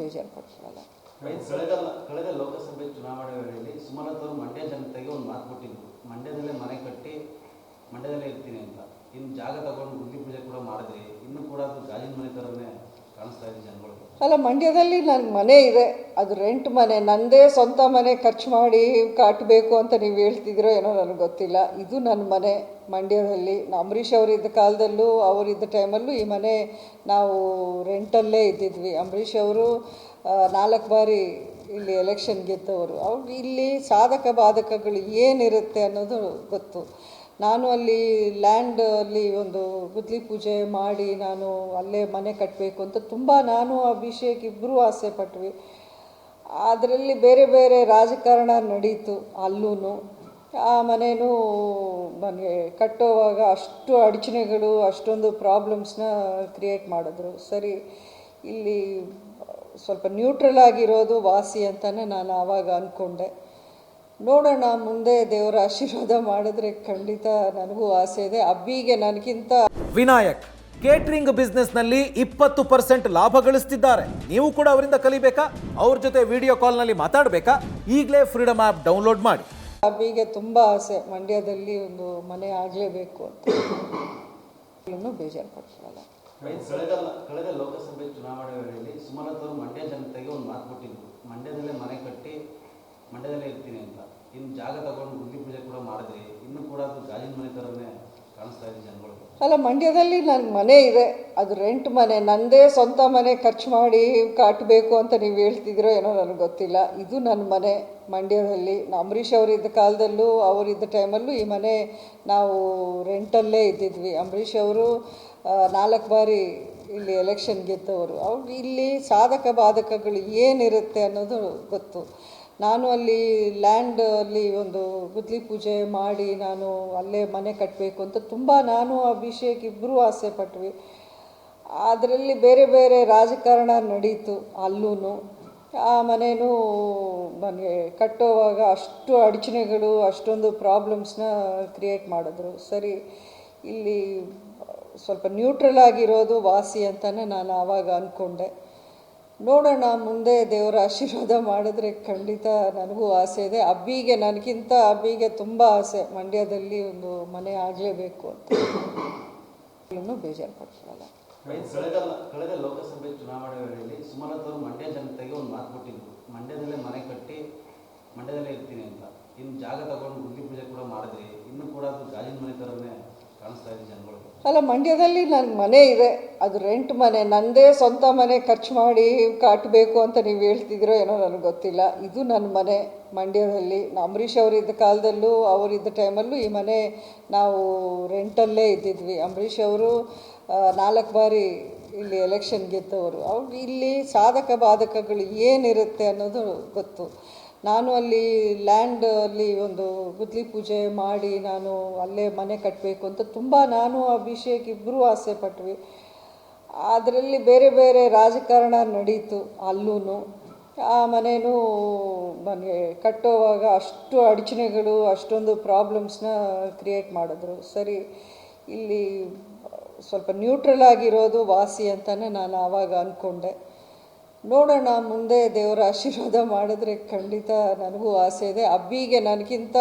ಬೇಜಾರು ಪಡ್ಕೊಳ್ಳಲ್ಲ ಕಳೆದ ಕಳೆದ ಲೋಕಸಭೆ ಚುನಾವಣೆ ವೇಳೆಯಲ್ಲಿ ಸುಮಲತಾ ಮಂಡ್ಯ ಜನತೆಗೆ ಒಂದು ಮಾತು ಕೊಟ್ಟಿದ್ರು. ಮಂಡ್ಯದಲ್ಲೇ ಮನೆ ಕಟ್ಟಿ ಮಂಡ್ಯದಲ್ಲೇ ಇರ್ತೀನಿ ಅಂತ. ಇನ್ನು ಜಾಗ ತಗೊಂಡು ಗುದ್ದಿ ಪೂಜೆ ಕೂಡ ಮಾಡಿದ್ರಿ ಇನ್ನು ಕೂಡ ಅದು ಗಾಜಿನ ಮನೆ ಥರನೇ ಕಾಣಿಸ್ತಾ ಇದೆ ಜನಗಳಿಗೆ. ಅಲ್ಲ, ಮಂಡ್ಯದಲ್ಲಿ ನನ್ನ ಮನೆ ಇದೆ. ಅದು ರೆಂಟ್ ಮನೆ. ನನ್ನದೇ ಸ್ವಂತ ಮನೆ ಖರ್ಚು ಮಾಡಿ ಕಟ್ಟಬೇಕು ಅಂತ ನೀವು ಹೇಳ್ತಿದ್ದೀರೋ ಏನೋ ನನಗೆ ಗೊತ್ತಿಲ್ಲ. ಇದು ನನ್ನ ಮನೆ ಮಂಡ್ಯದಲ್ಲಿ. ಅಂಬರೀಷ್ ಅವರಿದ್ದ ಕಾಲದಲ್ಲೂ, ಅವರಿದ್ದ ಟೈಮಲ್ಲೂ ಈ ಮನೆ ನಾವು ರೆಂಟಲ್ಲೇ ಇದ್ದಿದ್ವಿ. ಅಂಬರೀಷ್ ಅವರು ನಾಲ್ಕು ಬಾರಿ ಇಲ್ಲಿ ಎಲೆಕ್ಷನ್ ಗೆದ್ದವರು. ಅವ್ರು ಇಲ್ಲಿ ಸಾಧಕ ಬಾಧಕಗಳು ಏನಿರುತ್ತೆ ಅನ್ನೋದು ಗೊತ್ತು. ನಾನು ಅಲ್ಲಿ ಲ್ಯಾಂಡ್ ಅಲ್ಲಿ ಒಂದು ಗುದ್ಲಿ ಪೂಜೆ ಮಾಡಿ ನಾನು ಅಲ್ಲೇ ಮನೆ ಕಟ್ಟಬೇಕು ಅಂತ ತುಂಬ ನಾನು ಅಭಿಷೇಕ್ ಇಬ್ಬರೂ ಆಸೆ ಪಟ್ವಿ. ಅದರಲ್ಲಿ ಬೇರೆ ಬೇರೆ ರಾಜಕಾರಣ ನಡೀತು ಅಲ್ಲೂ ಆ ಮನೆಯೂ ನನಗೆ ಕಟ್ಟೋವಾಗ ಅಷ್ಟು ಅಡಚಣೆಗಳು, ಅಷ್ಟೊಂದು ಪ್ರಾಬ್ಲಮ್ಸ್ನ ಕ್ರಿಯೇಟ್ ಮಾಡಿದ್ರು. ಸರಿ, ಇಲ್ಲಿ ಸ್ವಲ್ಪ ನ್ಯೂಟ್ರಲ್ ಆಗಿರೋದು ವಾಸಿ ಅಂತಲೇ ನಾನು ಆವಾಗ ಅಂದ್ಕೊಂಡೆ ನೋಡೋಣ, ಮುಂದೆ ದೇವರ ಆಶೀರ್ವಾದ ಮಾಡಿದ್ರೆ ಖಂಡಿತ ನನಗೂ ಆಸೆ ಇದೆ. ಅಬ್ಬಿಗೆ ನನಗಿಂತ ವಿನಾಯಕ್. ಕೇಟ್ರಿಂಗ್ ಬಿಸ್ನೆಸ್ನಲ್ಲಿ ಇಪ್ಪತ್ತು ಪರ್ಸೆಂಟ್ ಲಾಭ ಗಳಿಸ್ತಿದ್ದಾರೆ. ನೀವು ಕೂಡ ಅವರಿಂದ ಕಲಿಬೇಕಾ? ಅವ್ರ ಜೊತೆ ವಿಡಿಯೋ ಕಾಲ್ನಲ್ಲಿ ಮಾತಾಡಬೇಕಾ? ಈಗಲೇ ಫ್ರೀಡಮ್ ಆ್ಯಪ್ ಡೌನ್ಲೋಡ್ ಮಾಡಿ. ಅಬ್ಬಿಗೆ ತುಂಬ ಆಸೆ. ಮಂಡ್ಯದಲ್ಲಿ ಒಂದು ಮನೆ ಆಗಲೇಬೇಕು ಅಂತ. ಇನ್ನೂ ಬೇಜಾರು ಪಡ್ಕೊಳ್ಳಲ್ಲ ಕಳೆದ ಕಳೆದ ಲೋಕಸಭೆ ಚುನಾವಣೆ ವೇಳೆಯಲ್ಲಿ ಸುಮಲತಾ ಅವರು ಮಂಡ್ಯ ಜನತೆಗೆ ಒಂದು ಮಾತು ಕೊಟ್ಟಿದ್ರು. ಮಂಡ್ಯದಲ್ಲೇ ಮನೆ ಕಟ್ಟಿ ಮಂಡ್ಯದಲ್ಲೇ ಇರ್ತೀನಿ ಅಂತ. ಇನ್ನು ಜಾಗ ತಗೊಂಡು ಗುಂಡಿ ಪೂಜೆ ಕೂಡ ಮಾಡಿದ್ರಿ ಇನ್ನು ಕೂಡ ಅದು ಗಾಜಿನ ಮನೆ ಥರನೇ ಅಲ್ಲ, ಮಂಡ್ಯದಲ್ಲಿ ನನ್ನ ಮನೆ ಇದೆ. ಅದು ರೆಂಟ್ ಮನೆ ನನ್ನದೇ ಸ್ವಂತ ಮನೆ ಖರ್ಚು ಮಾಡಿ ಕಟ್ಟಬೇಕು ಅಂತ ನೀವು ಹೇಳ್ತಿದ್ದೀರೋ ಏನೋ ನನಗೆ ಗೊತ್ತಿಲ್ಲ. ಇದು ನನ್ನ ಮನೆ ಮಂಡ್ಯದಲ್ಲಿ. ಅಂಬರೀಷ್ ಅವರಿದ್ದ ಕಾಲದಲ್ಲೂ ಅವರಿದ್ದ ಟೈಮಲ್ಲೂ ಈ ಮನೆ ನಾವು ರೆಂಟಲ್ಲೇ ಇದ್ದಿದ್ವಿ. ಅಂಬರೀಷ್ ಅವರು ನಾಲ್ಕು ಬಾರಿ ಇಲ್ಲಿ ಎಲೆಕ್ಷನ್ ಗೆದ್ದವರು. ಅವ್ರು ಇಲ್ಲಿ ಸಾಧಕ ಬಾಧಕಗಳು ಏನಿರುತ್ತೆ ಅನ್ನೋದು ಗೊತ್ತು. ನಾನು ಅಲ್ಲಿ ಲ್ಯಾಂಡ್ ಅಲ್ಲಿ ಒಂದು ಗುದ್ಲಿ ಪೂಜೆ ಮಾಡಿ ನಾನು ಅಲ್ಲೇ ಮನೆ ಕಟ್ಟಬೇಕು ಅಂತ ತುಂಬ ನಾನು ಅಭಿಷೇಕ್ ಇಬ್ಬರೂ ಆಸೆ ಪಟ್ವಿ. ಅದರಲ್ಲಿ ಬೇರೆ ಬೇರೆ ರಾಜಕಾರಣ ನಡೀತು ಅಲ್ಲೂ ಆ ಮನೆಯೂ ನನಗೆ ಕಟ್ಟೋವಾಗ ಅಷ್ಟು ಅಡಚಣೆಗಳು, ಅಷ್ಟೊಂದು ಪ್ರಾಬ್ಲಮ್ಸ್ನ ಕ್ರಿಯೇಟ್ ಮಾಡಿದ್ರು. ಸರಿ, ಇಲ್ಲಿ ಸ್ವಲ್ಪ ನ್ಯೂಟ್ರಲ್ ಆಗಿರೋದು ವಾಸಿ ಅಂತಲೇ ನಾನು ಆವಾಗ ಅಂದ್ಕೊಂಡೆ ನೋಡೋಣ, ಮುಂದೆ ದೇವರ ಆಶೀರ್ವಾದ ಮಾಡಿದ್ರೆ ಖಂಡಿತ ನನಗೂ ಆಸೆ ಇದೆ. ಅಬ್ಬಿಗೆ, ನನಗಿಂತ ಅಬ್ಬಿಗೆ ತುಂಬ ಆಸೆ. ಮಂಡ್ಯದಲ್ಲಿ ಒಂದು ಮನೆ ಆಗಲೇಬೇಕು ಅಂತ. ಬೇಜಾರು ಪಡ್ಕೊಳ್ಳಲ್ಲ ಕಳೆದ ಲೋಕಸಭೆ ಚುನಾವಣೆ ವೇಳೆಯಲ್ಲಿ ಮಂಡ್ಯ ಜನತೆಗೆ ಒಂದು ಮಾತು ಕೊಟ್ಟಿದ್ರು. ಮಂಡ್ಯದಲ್ಲೇ ಮನೆ ಕಟ್ಟಿ ಮಂಡ್ಯದಲ್ಲೇ ಇರ್ತೀನಿ ಅಂತ. ಇನ್ನು ಜಾಗ ತಗೊಂಡು ಗುಡ್ಡಿ ಪೂಜೆ ಕೂಡ ಮಾಡಿದ್ರಿ. ಇನ್ನು ಕೂಡ ಅದು ಗಾಜಿನ ಮನೆ ಜನಗಳಿಗೆ ಅಲ್ಲ, ಮಂಡ್ಯದಲ್ಲಿ ನನ್ನ ಮನೆ ಇದೆ. ಅದು ರೆಂಟ್ ಮನೆ. ನನ್ನದೇ ಸ್ವಂತ ಮನೆ ಖರ್ಚು ಮಾಡಿ ಕಟ್ಟಬೇಕು ಅಂತ ನೀವು ಹೇಳ್ತಿದ್ದೀರೋ ಏನೋ ನನಗೆ ಗೊತ್ತಿಲ್ಲ. ಇದು ನನ್ನ ಮನೆ ಮಂಡ್ಯದಲ್ಲಿ. ಅಂಬರೀಷ್ ಅವರಿದ್ದ ಕಾಲದಲ್ಲೂ, ಅವರಿದ್ದ ಟೈಮಲ್ಲೂ ಈ ಮನೆ ನಾವು ರೆಂಟಲ್ಲೇ ಇದ್ದಿದ್ವಿ. ಅಂಬರೀಷ್ ಅವರು ನಾಲ್ಕು ಬಾರಿ ಇಲ್ಲಿ ಎಲೆಕ್ಷನ್ ಗೆದ್ದವರು. ಅವ್ರು ಇಲ್ಲಿ ಸಾಧಕ ಬಾಧಕಗಳು ಏನಿರುತ್ತೆ ಅನ್ನೋದು ಗೊತ್ತು. ನಾನು ಅಲ್ಲಿ ಲ್ಯಾಂಡ್ ಅಲ್ಲಿ ಒಂದು ಗುದ್ಲಿ ಪೂಜೆ ಮಾಡಿ ನಾನು ಅಲ್ಲೇ ಮನೆ ಕಟ್ಟಬೇಕು ಅಂತ ತುಂಬ ನಾನು ಅಭಿಷೇಕ್ ಇಬ್ಬರೂ ಆಸೆ ಪಟ್ವಿ. ಅದರಲ್ಲಿ ಬೇರೆ ಬೇರೆ ರಾಜಕಾರಣ ನಡೀತು ಅಲ್ಲೂ ಆ ಮನೇನೂ ನನಗೆ ಕಟ್ಟೋವಾಗ ಅಷ್ಟು ಅಡಚಣೆಗಳು, ಅಷ್ಟೊಂದು ಪ್ರಾಬ್ಲಮ್ಸ್ನ ಕ್ರಿಯೇಟ್ ಮಾಡಿದ್ರು. ಸರಿ, ಇಲ್ಲಿ ಸ್ವಲ್ಪ ನ್ಯೂಟ್ರಲ್ ಆಗಿರೋದು ವಾಸಿ ಅಂತಲೇ ನಾನು ಆವಾಗ ಅಂದ್ಕೊಂಡೆ ನೋಡೋಣ ಮುಂದೆ ದೇವರ ಆಶೀರ್ವಾದ ಮಾಡಿದ್ರೆ ಖಂಡಿತ ನನಗೂ ಆಸೆ ಇದೆ. ಅಬ್ಬಿಗೆ ನನಗಿಂತ